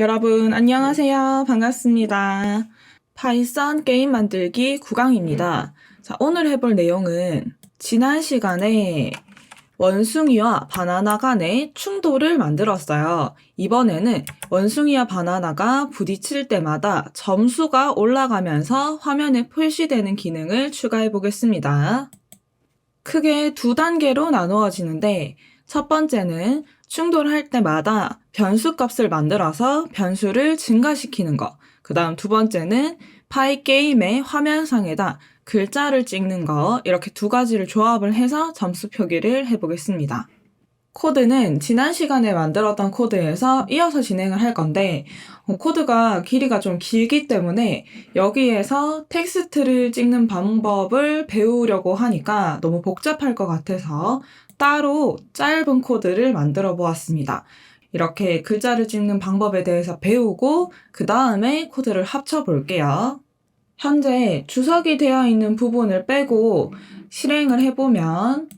여러분, 안녕하세요. 반갑습니다. 파이썬 게임 만들기 9강입니다. 자, 오늘 해볼 내용은 지난 시간에 원숭이와 바나나 간의 충돌을 만들었어요. 이번에는 원숭이와 바나나가 부딪힐 때마다 점수가 올라가면서 화면에 표시되는 기능을 추가해 보겠습니다. 크게 두 단계로 나누어지는데 첫 번째는 충돌할 때마다 변수 값을 만들어서 변수를 증가시키는 거. 그 다음 두 번째는 파이 게임의 화면상에다 글자를 찍는 거. 이렇게 두 가지를 조합을 해서 점수 표기를 해보겠습니다. 코드는 지난 시간에 만들었던 코드에서 이어서 진행을 할 건데, 어, 코드가 길이가 좀 길기 때문에 여기에서 텍스트를 찍는 방법을 배우려고 하니까 너무 복잡할 것 같아서 따로 짧은 코드를 만들어 보았습니다. 이렇게 글자를 찍는 방법에 대해서 배우고 그 다음에 코드를 합쳐 볼게요. 현재 주석이 되어 있는 부분을 빼고 실행을 해보면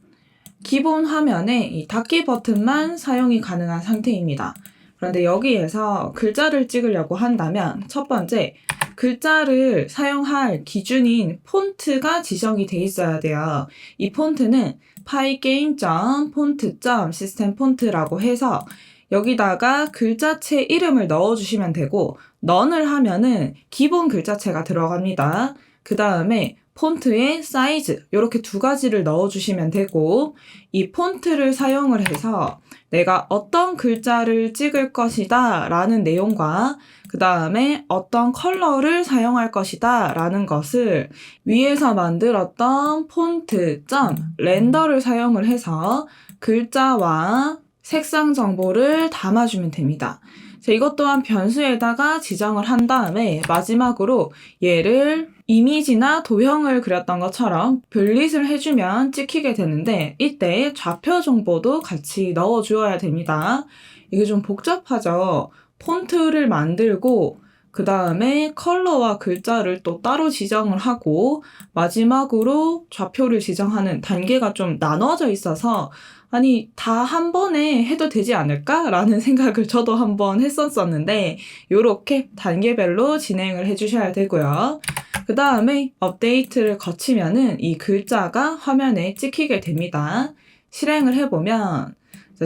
기본 화면에 이 닫기 버튼만 사용이 가능한 상태입니다. 그런데 여기에서 글자를 찍으려고 한다면 첫 번째 글자를 사용할 기준인 폰트가 지정이 돼 있어야 돼요. 이 폰트는 pygame.font.systemfont라고 해서 여기다가 글자체 이름을 넣어주시면 되고 넌을 하면은 기본 글자체가 들어갑니다. 그 다음에 폰트의 사이즈 이렇게 두 가지를 넣어주시면 되고 이 폰트를 사용을 해서 내가 어떤 글자를 찍을 것이다 라는 내용과 그 다음에 어떤 컬러를 사용할 것이다 라는 것을 위에서 만들었던 폰트 점 렌더를 사용을 해서 글자와 색상 정보를 담아주면 됩니다. 자, 이것 또한 변수에다가 지정을 한 다음에 마지막으로 얘를 이미지나 도형을 그렸던 것처럼 분릿을 해주면 찍히게 되는데 이때 좌표 정보도 같이 넣어주어야 됩니다. 이게 좀 복잡하죠. 폰트를 만들고 그 다음에 컬러와 글자를 또 따로 지정을 하고 마지막으로 좌표를 지정하는 단계가 좀 나눠져 있어서 아니 다 한 번에 해도 되지 않을까라는 생각을 저도 한번 했었었는데 이렇게 단계별로 진행을 해주셔야 되고요. 그 다음에 업데이트를 거치면은 이 글자가 화면에 찍히게 됩니다. 실행을 해보면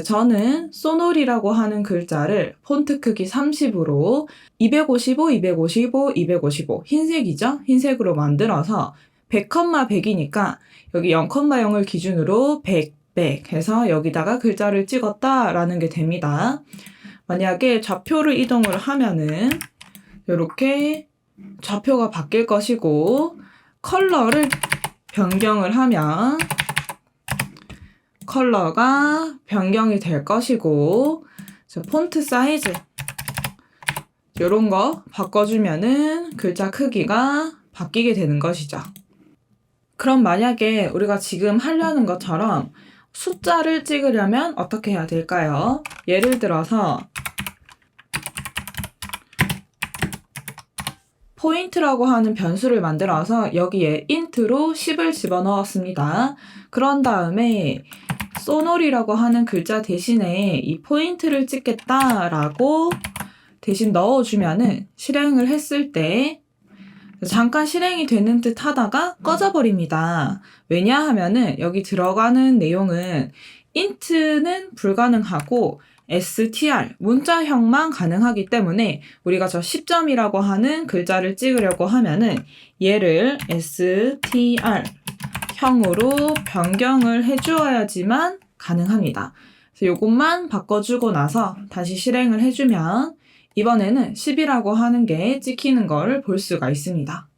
저는 소놀이라고 하는 글자를 폰트 크기 30으로 255, 255, 255 흰색이죠? 흰색으로 만들어서 100, 100이니까 여기 0,0을 기준으로 100, 100 해서 여기다가 글자를 찍었다라는 게 됩니다. 만약에 좌표를 이동을 하면은 이렇게 좌표가 바뀔 것이고 컬러를 변경을 하면 컬러가 변경이 될 것이고 폰트 사이즈 이런 거 바꿔주면은 글자 크기가 바뀌게 되는 것이죠. 그럼 만약에 우리가 지금 하려는 것처럼 숫자를 찍으려면 어떻게 해야 될까요? 예를 들어서 포인트라고 하는 변수를 만들어서 여기에 int로 10을 집어넣었습니다. 그런 다음에 소놀이라고 하는 글자 대신에 이 포인트를 찍겠다라고 대신 넣어주면은 실행을 했을 때 잠깐 실행이 되는 듯 하다가 꺼져버립니다. 왜냐하면은 여기 들어가는 내용은 int는 불가능하고 str 문자형만 가능하기 때문에 우리가 저 10점이라고 하는 글자를 찍으려고 하면은 얘를 str 형으로 변경을 해주어야지만 가능합니다. 그래서 이것만 바꿔주고 나서 다시 실행을 해주면 이번에는 10이라고 하는 게 찍히는 걸 볼 수가 있습니다.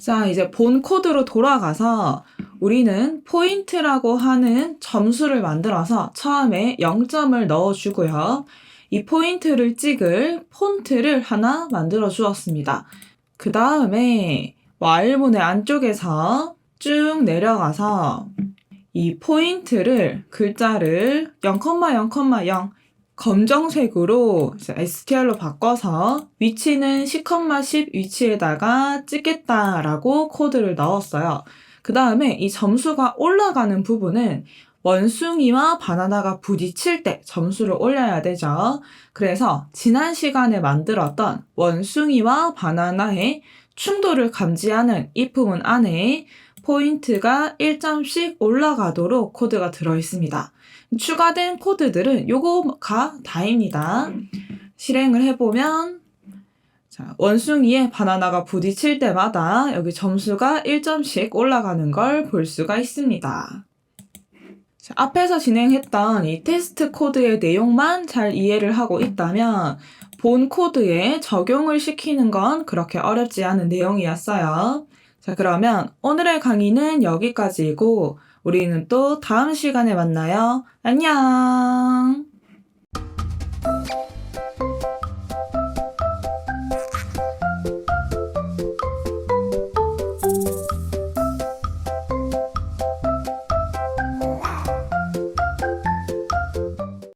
자, 이제 본 코드로 돌아가서 우리는 포인트라고 하는 점수를 만들어서 처음에 0점을 넣어주고요. 이 포인트를 찍을 폰트를 하나 만들어 주었습니다. 그 다음에 와일문의 안쪽에서 쭉 내려가서 이 포인트를 글자를 0,0,0 검정색으로 STR로 바꿔서 위치는 10,10 위치에다가 찍겠다라고 코드를 넣었어요. 그 다음에 이 점수가 올라가는 부분은 원숭이와 바나나가 부딪힐 때 점수를 올려야 되죠. 그래서 지난 시간에 만들었던 원숭이와 바나나의 충돌을 감지하는 이 부분 안에 포인트가 1점씩 올라가도록 코드가 들어 있습니다. 추가된 코드들은 요거가 다입니다. 실행을 해보면 자, 원숭이에 바나나가 부딪힐 때마다 여기 점수가 1점씩 올라가는 걸 볼 수가 있습니다. 자, 앞에서 진행했던 이 테스트 코드의 내용만 잘 이해를 하고 있다면 본 코드에 적용을 시키는 건 그렇게 어렵지 않은 내용이었어요. 자, 그러면 오늘의 강의는 여기까지이고 우리는 또 다음 시간에 만나요. 안녕!